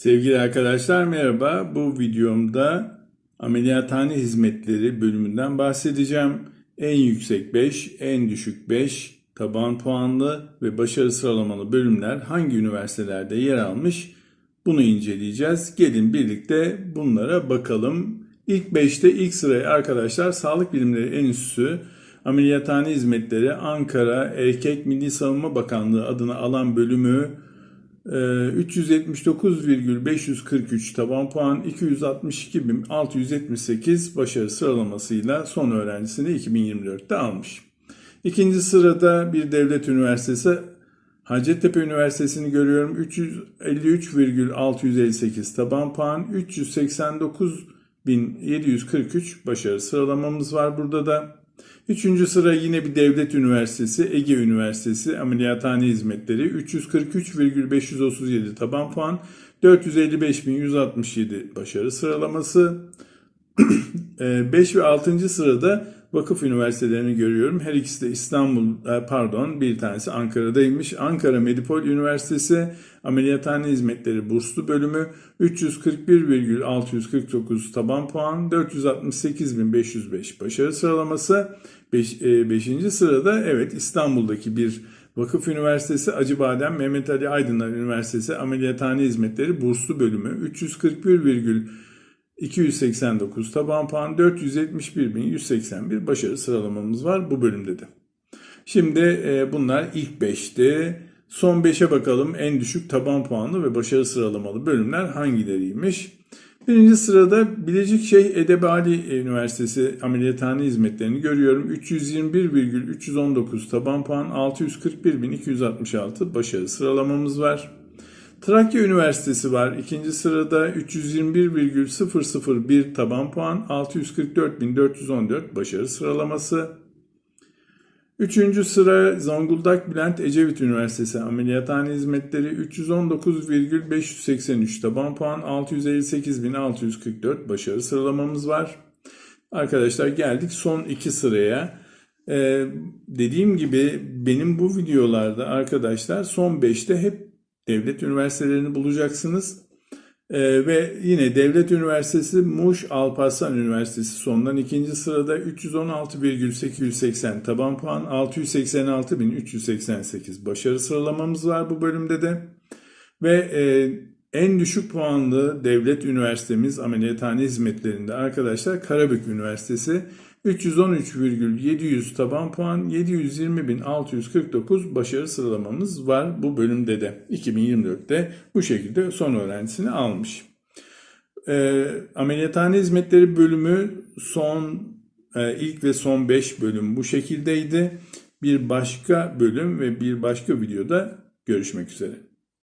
Sevgili arkadaşlar merhaba. Bu videomda ameliyathane hizmetleri bölümünden bahsedeceğim. En yüksek 5, en düşük 5, taban puanlı ve başarı sıralamalı bölümler hangi üniversitelerde yer almış? Bunu inceleyeceğiz. Gelin birlikte bunlara bakalım. İlk 5'te ilk sıraya arkadaşlar Sağlık Bilimleri Enstitüsü Ameliyathane Hizmetleri Ankara Erkek Milli Savunma Bakanlığı adını alan bölümü 379,543 taban puan, 262.678 başarı sıralamasıyla son öğrencisini 2024'te almış. İkinci sırada bir devlet üniversitesi Hacettepe Üniversitesi'ni görüyorum. 353,658 taban puan, 389.743 başarı sıralamamız var burada da. Üçüncü sıra yine bir devlet üniversitesi Ege Üniversitesi Ameliyathane Hizmetleri 343,537 taban puan 455.167 başarı sıralaması 5 ve 6. sırada vakıf üniversitelerini görüyorum. Her ikisi de İstanbul, pardon bir tanesi Ankara'daymış. Ankara Medipol Üniversitesi Ameliyathane Hizmetleri Burslu Bölümü 341,649 taban puan, 468.505 başarı sıralaması. 5. Beş, sırada evet İstanbul'daki bir Vakıf Üniversitesi Acıbadem Mehmet Ali Aydınlar Üniversitesi Ameliyathane Hizmetleri Burslu Bölümü 341, 289 taban puan 471.181 başarı sıralamamız var bu bölümde de. Şimdi e, bunlar ilk 5'ti. Son 5'e bakalım en düşük taban puanlı ve başarı sıralamalı bölümler hangileriymiş? Birinci sırada Bilecikşehir Edebali Üniversitesi Ameliyathane Hizmetlerini görüyorum. 321,319 taban puan 641.266 başarı sıralamamız var. Trakya Üniversitesi var. İkinci sırada 321,001 taban puan, 644.414 başarı sıralaması. Üçüncü sıra Zonguldak Bülent Ecevit Üniversitesi Ameliyathane Hizmetleri 319,583 taban puan, 658.644 başarı sıralamamız var. Arkadaşlar geldik son iki sıraya. Ee, dediğim gibi benim bu videolarda arkadaşlar son 5'te hep devlet üniversitelerini bulacaksınız. Ee, ve yine devlet üniversitesi Muş Alparslan Üniversitesi sondan ikinci sırada 316,880 taban puan 686.388 başarı sıralamamız var bu bölümde de. Ve e, en düşük puanlı devlet üniversitemiz ameliyathane hizmetlerinde arkadaşlar Karabük Üniversitesi 313,700 taban puan 720.649 başarı sıralamamız var bu bölümde de 2024'te bu şekilde son öğrencisini almış. E, ameliyathane hizmetleri bölümü son e, ilk ve son 5 bölüm bu şekildeydi. Bir başka bölüm ve bir başka videoda görüşmek üzere.